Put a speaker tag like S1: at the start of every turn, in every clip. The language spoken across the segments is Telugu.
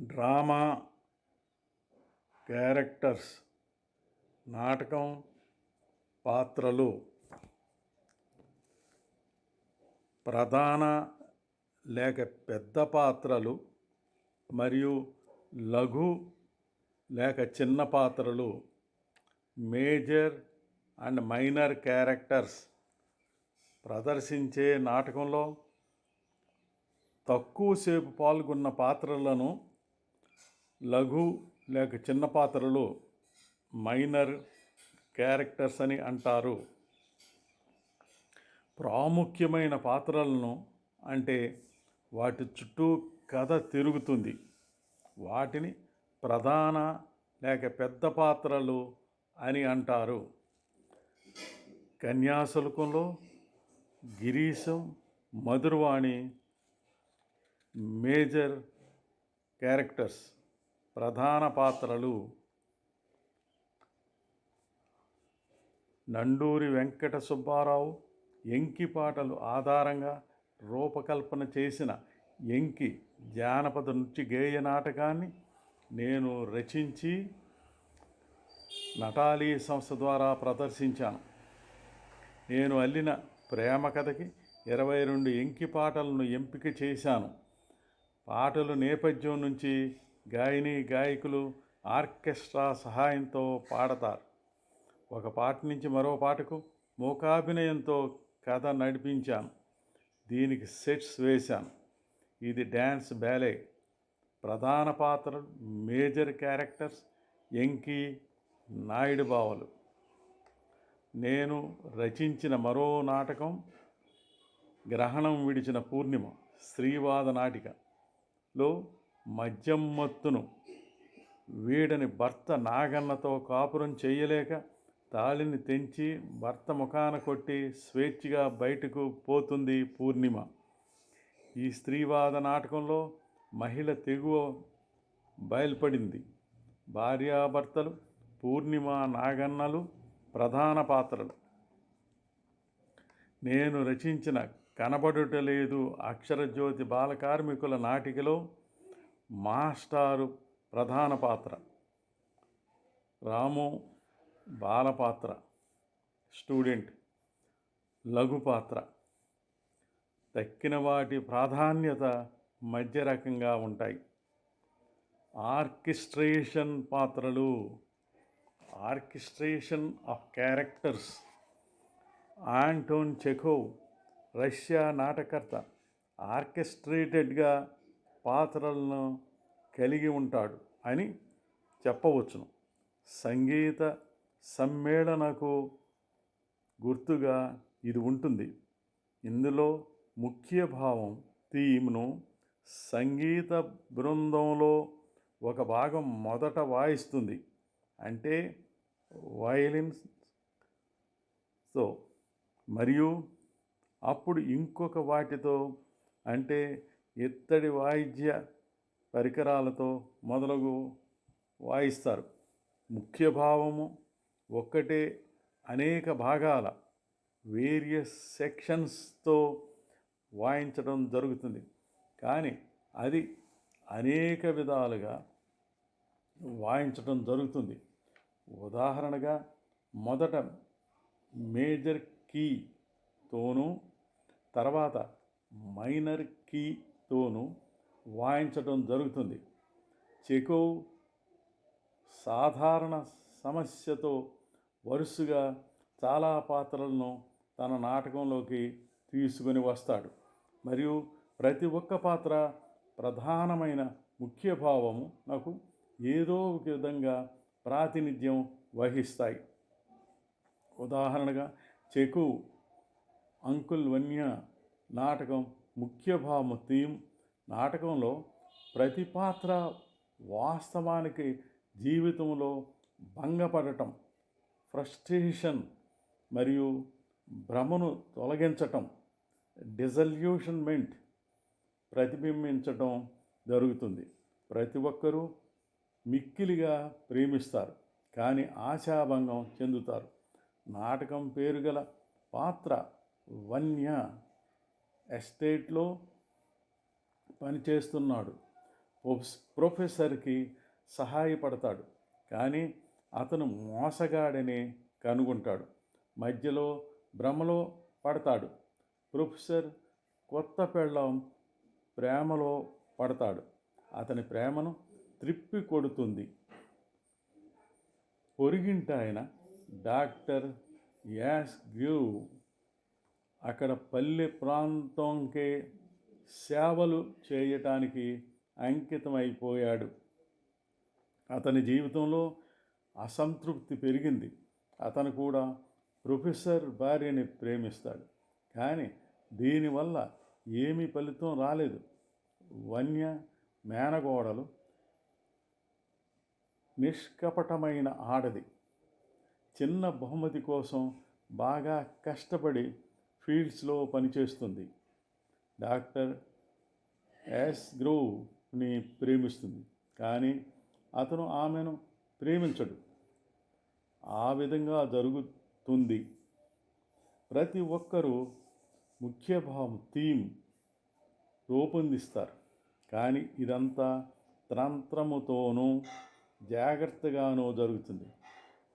S1: డ్రామా క్యారెక్టర్స్ నాటకం పాత్రలు. ప్రధాన లేక పెద్ద పాత్రలు మరియు లఘు లేక చిన్న పాత్రలు. మేజర్ అండ్ మైనర్ క్యారెక్టర్స్ ప్రదర్శించే నాటకంలో తక్కువసేపు పాల్గొన్న పాత్రలను లఘు లేక చిన్న పాత్రలు మైనర్ క్యారెక్టర్స్ అని అంటారు. ప్రాముఖ్యమైన పాత్రలను అంటే వాటి చుట్టూ కథ తిరుగుతుంది. వాటిని ప్రధాన లేక పెద్ద పాత్రలు అని అంటారు. కన్యాశుల్కంలో గిరీశం మధురవాణి మేజర్ క్యారెక్టర్స్. ప్రధాన పాత్రలు నండూరి వెంకట సుబ్బారావు ఎంకి పాటలు ఆధారంగా రూపకల్పన చేసిన ఎంకి జానపద నృత్య గేయ నాటకాన్ని నేను రచించి నటాలీ సంస్థ ద్వారా ప్రదర్శించాను. నేను అల్లిన ప్రేమ కథకి ఇరవై రెండు ఎంకి పాటలను ఎంపిక చేశాను. పాటలు నేపథ్యం నుంచి గాయని గాయకులు ఆర్కెస్ట్రా సహాయంతో పాడతారు. ఒక పాట నుంచి మరో పాటకు మూకాభినయంతో కథ నడిపించాను. దీనికి సెట్స్ వేశాను. ఇది డ్యాన్స్ బ్యాలే. ప్రధాన పాత్ర మేజర్ క్యారెక్టర్స్ ఎంకి నాయుడు బావలు. నేను రచించిన మరో నాటకం గ్రహణం విడిచిన పూర్ణిమ శ్రీవాద నాటికలో మద్యం మత్తును వీడని భర్త నాగన్నతో కాపురం చేయలేక తాళిని తెంచి భర్త ముఖాన కొట్టి స్వేచ్ఛగా బయటకు పోతుంది పూర్ణిమ. ఈ స్త్రీవాద నాటకంలో మహిళ తెగువ బయల్పడింది. భార్యాభర్తలు పూర్ణిమ నాగన్నలు ప్రధాన పాత్రలు. నేను రచించిన కనబడుటలేదు అక్షరజ్యోతి బాల కార్మికుల నాటికలో మాస్టారు ప్రధాన పాత్ర. రాము బాలపాత్ర స్టూడెంట్ లఘు పాత్ర. తక్కిన వాటి ప్రాధాన్యత మధ్య రకంగా ఉంటాయి. ఆర్కెస్ట్రేషన్ పాత్రలు orchestration of characters. Anton Chekhov Russia నాటకర్త. ఆర్కెస్ట్రేటెడ్గా పాత్రలను కలిగి ఉంటాడు అని చెప్పవచ్చును. సంగీత సమ్మేళనకు గుర్తుగా ఇది ఉంటుంది. ఇందులో ముఖ్య భావం థీమ్ను సంగీత బృందంలో ఒక భాగం మొదట వాయిస్తుంది. అంటే వయలిన్స్తో మరియు అప్పుడు ఇంకొక వాటితో అంటే ఇత్తడి వాయిద్య పరికరాలతో మొదలగు వాయిస్తారు. ముఖ్య భావము ఒక్కటే అనేక భాగాల వేరియస్ సెక్షన్స్తో వాయించడం జరుగుతుంది. కానీ అది అనేక విధాలుగా వాయించడం జరుగుతుంది. ఉదాహరణగా మొదట మేజర్ కీతోనూ తర్వాత మైనర్ కీ తోను వాయించడం జరుగుతుంది. చెకోవ్ సాధారణ సమస్యతో వరుసగా చాలా పాత్రలను తన నాటకంలోకి తీసుకొని వస్తాడు. మరియు ప్రతి ఒక్క పాత్ర ప్రధానమైన ముఖ్య భావము నాకు ఏదో ఒక విధంగా ప్రాతినిధ్యం వహిస్తాయి. ఉదాహరణగా చెకు అంకుల్ వన్య నాటకం ముఖ్య భావము థీమ్ నాటకంలో ప్రతి పాత్ర వాస్తవానికి జీవితంలో భంగపడటం ఫ్రస్ట్రేషన్ మరియు భ్రమను తొలగించటం డిజల్యూషన్మెంట్ ప్రతిబింబించటం జరుగుతుంది. ప్రతి ఒక్కరూ మిక్కిలిగా ప్రేమిస్తారు కానీ ఆశాభంగం చెందుతారు. నాటకం పేరు గల పాత్ర వన్య ఎస్టేట్లో పనిచేస్తున్నాడు. ప్రొఫెసర్కి సహాయపడతాడు. కానీ అతను మోసగాడని కనుగొంటాడు. మధ్యలో భ్రమలో పడతాడు. ప్రొఫెసర్ కొత్త పెళ్ళం ప్రేమలో పడతాడు. అతని ప్రేమను త్రిప్పి కొడుతుంది. పొరిగింటాయన డాక్టర్ యాస్ గ్యూ అక్కడ పల్లె ప్రాంతంకే సేవలు చేయటానికి అంకితమైపోయాడు. అతని జీవితంలో అసంతృప్తి పెరిగింది. అతను కూడా ప్రొఫెసర్ భార్యని ప్రేమిస్తాడు. కానీ దీనివల్ల ఏమీ ఫలితం రాలేదు. వన్య మేనగోడలు నిష్కపటమైన ఆడది. చిన్న బహుమతి కోసం బాగా కష్టపడి ఫీల్డ్స్లో పనిచేస్తుంది. డాక్టర్ ఎస్ గ్రోవ్ని ప్రేమిస్తుంది. కానీ అతను ఆమెను ప్రేమించడు. ఆ విధంగా జరుగుతుంది. ప్రతి ఒక్కరూ ముఖ్య భావం థీమ్ రూపొందిస్తారు. కానీ ఇదంతా తంత్రముతోనూ జాగ్రత్తగానూ జరుగుతుంది.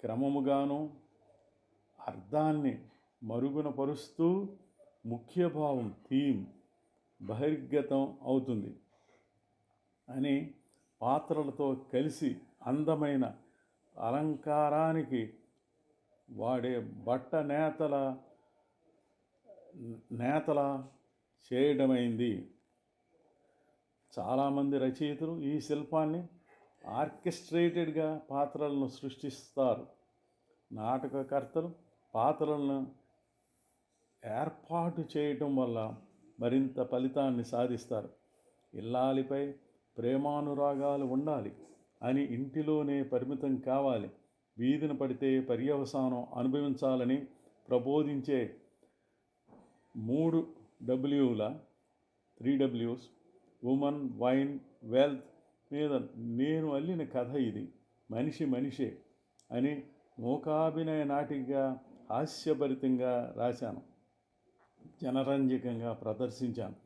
S1: క్రమముగాను అర్థాన్ని మరుగున పరుస్తూ ముఖ్య భావం థీమ్ బహిర్గతం అవుతుంది. అని పాత్రలతో కలిసి అందమైన అలంకారానికి వాడే బట్ట నేతల నేతల చేయడమైంది. చాలామంది రచయితలు ఈ శిల్పాన్ని ఆర్కెస్ట్రేటెడ్గా పాత్రలను సృష్టిస్తారు. నాటకకర్తలు పాత్రలను ఏర్పాటు చేయటం వల్ల మరింత ఫలితాన్ని సాధిస్తారు. ఇల్లాలిపై ప్రేమానురాగాలు ఉండాలి. అని ఇంటిలోనే పరిమితం కావాలి. వీధిన పడితే పర్యవసానం అనుభవించాలని ప్రబోధించే మూడు డబ్ల్యూల త్రీ డబ్ల్యూస్ ఉమెన్ వైన్ వెల్త్ మీద నేను అల్లిన కథ ఇది. మనిషి మనిషే అని మూకాభినయ నాటిగా హాస్యభరితంగా రాశాను. జనరంజకంగా ప్రదర్శించాను.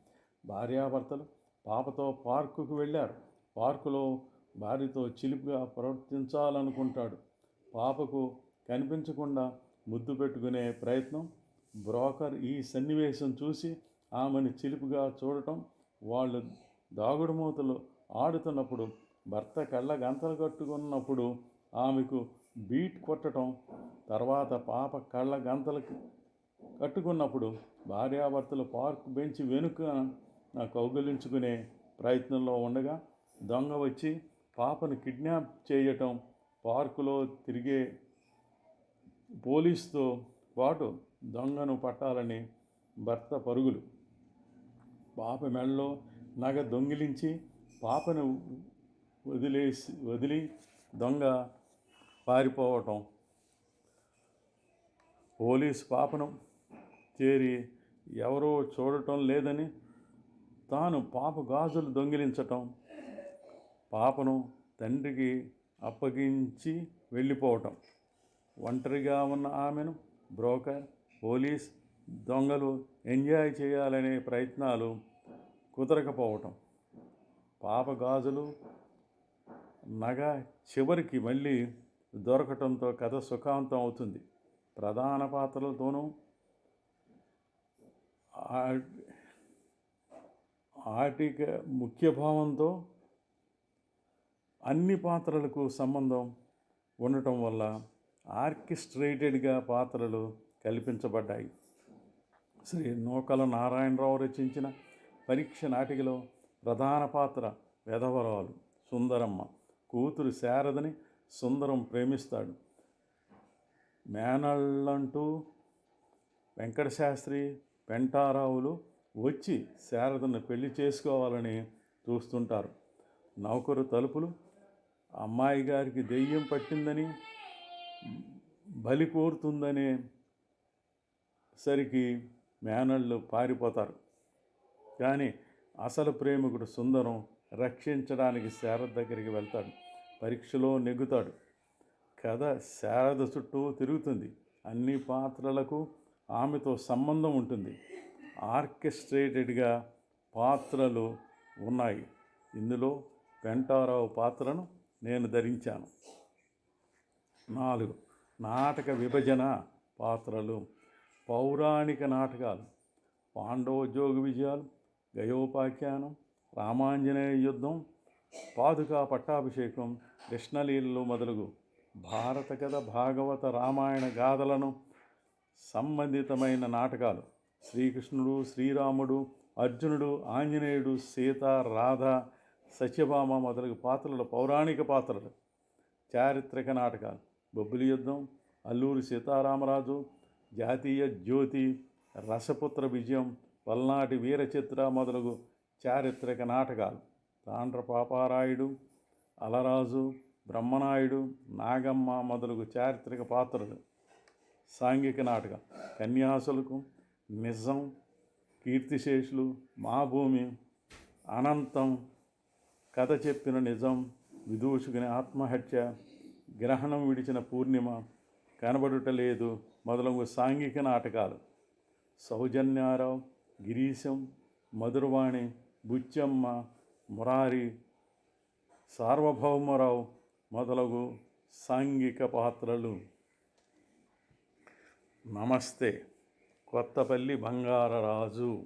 S1: భార్యాభర్తలు పాపతో పార్కుకు వెళ్ళారు. పార్కులో భార్యతో చిలిపిగా ప్రవర్తించాలనుకుంటాడు. పాపకు కనిపించకుండా ముద్దు పెట్టుకునే ప్రయత్నం బ్రోకర్ ఈ సన్నివేశం చూసి ఆమెను చిలిపిగా చూడటం వాళ్ళు దాగుడుమూతలు ఆడుతున్నప్పుడు భర్త కళ్ళ గంతలు కట్టుకున్నప్పుడు ఆమెకు బీట్ కొట్టడం తర్వాత పాప కళ్ళ గంతలకు కట్టుకున్నప్పుడు భార్యాభర్తలు పార్క్ బెంచ్ వెనుక నాకు కౌగిలించుకునే ప్రయత్నంలో ఉండగా దొంగ వచ్చి పాపను కిడ్నాప్ చేయటం పార్కులో తిరిగే పోలీసుతో పాటు దొంగను పట్టాలని భర్త పరుగులు. పాప మెడలో నగ దొంగిలించి పాపను వదిలేసి వదిలి దొంగ పారిపోవటం. పోలీస్ పాపను చేరి ఎవరో చూడటం లేదని తాను పాప గాజులు దొంగిలించటం పాపను తండ్రికి అప్పగించి వెళ్ళిపోవటం. ఒంటరిగా ఉన్న ఆమెను బ్రోకర్ పోలీస్ దొంగలు ఎంజాయ్ చేయాలనే ప్రయత్నాలు కుదరకపోవటం. పాప గాజులు నగ చివరికి మళ్ళీ దొరకటంతో కథ సుఖాంతం అవుతుంది. ప్రధాన పాత్రలతోనూ ఆటిక ముఖ్య భావంతో అన్ని పాత్రలకు సంబంధం ఉండటం వల్ల ఆర్కిస్ట్రేటెడ్గా పాత్రలు కల్పించబడ్డాయి. శ్రీ నూకల నారాయణరావు రచించిన పరీక్ష నాటికలో ప్రధాన పాత్ర వెధవరాలు సుందరమ్మ. కూతురు శారదని సుందరం ప్రేమిస్తాడు. మేనళ్ళంటూ వెంకటశాస్త్రి పెంటారావులు వచ్చి శారదను పెళ్ళి చేసుకోవాలని చూస్తుంటారు. నౌకరు తలుపులు అమ్మాయి గారికి దెయ్యం పట్టిందని బలి కోరుతుందనే సరికి మేనళ్ళు పారిపోతారు. కానీ అసలు ప్రేమికుడు సుందరం రక్షించడానికి శారద దగ్గరికి వెళ్తాడు. పరీక్షలో నెగ్గుతాడు. కథ శారద చుట్టూ తిరుగుతుంది. అన్ని పాత్రలకు ఆమెతో సంబంధం ఉంటుంది. ఆర్కెస్ట్రేటెడ్గా పాత్రలు ఉన్నాయి. ఇందులో వెంటారావు పాత్రను నేను ధరించాను. నాలుగు నాటక విభజన పాత్రలు పౌరాణిక నాటకాలు పాండవోద్యోగ విజయాలు గయోపాఖ్యానం రామాంజనేయ యుద్ధం పాదుకా పట్టాభిషేకం కృష్ణలీలలు మొదలగు భారత కథ భాగవత రామాయణ గాథలను సంబంధితమైన నాటకాలు. శ్రీకృష్ణుడు శ్రీరాముడు అర్జునుడు ఆంజనేయుడు సీత రాధ సత్యభామ మొదలగు పాత్రలు పౌరాణిక పాత్రలు. చారిత్రక నాటకాలు. బొబ్బిలి యుద్ధం అల్లూరి సీతారామరాజు జాతీయ జ్యోతి రసపుత్ర విజయం పల్నాటి వీరచిత్ర మొదలగు చారిత్రక నాటకాలు. తాండ్ర పాపారాయుడు అలరాజు బ్రహ్మనాయుడు నాగమ్మ మొదలగు చారిత్రక పాత్రలు. సాంఘిక నాటకం. కన్యాసులకు నిజం కీర్తిశేషులు మా భూమి అనంతం కథ చెప్పిన నిజం విదూషుకుని ఆత్మహత్య గ్రహణం విడిచిన పూర్ణిమ కనబడుట లేదు మొదలగు సాంఘిక నాటకాలు. సౌజన్యారావు గిరీశం మధురవాణి బుచ్చమ్మ మురారి సార్వభౌమరావు మొదలగు సాంఘిక పాత్రలు. నమస్తే. కొత్తపల్లి బంగారరాజు.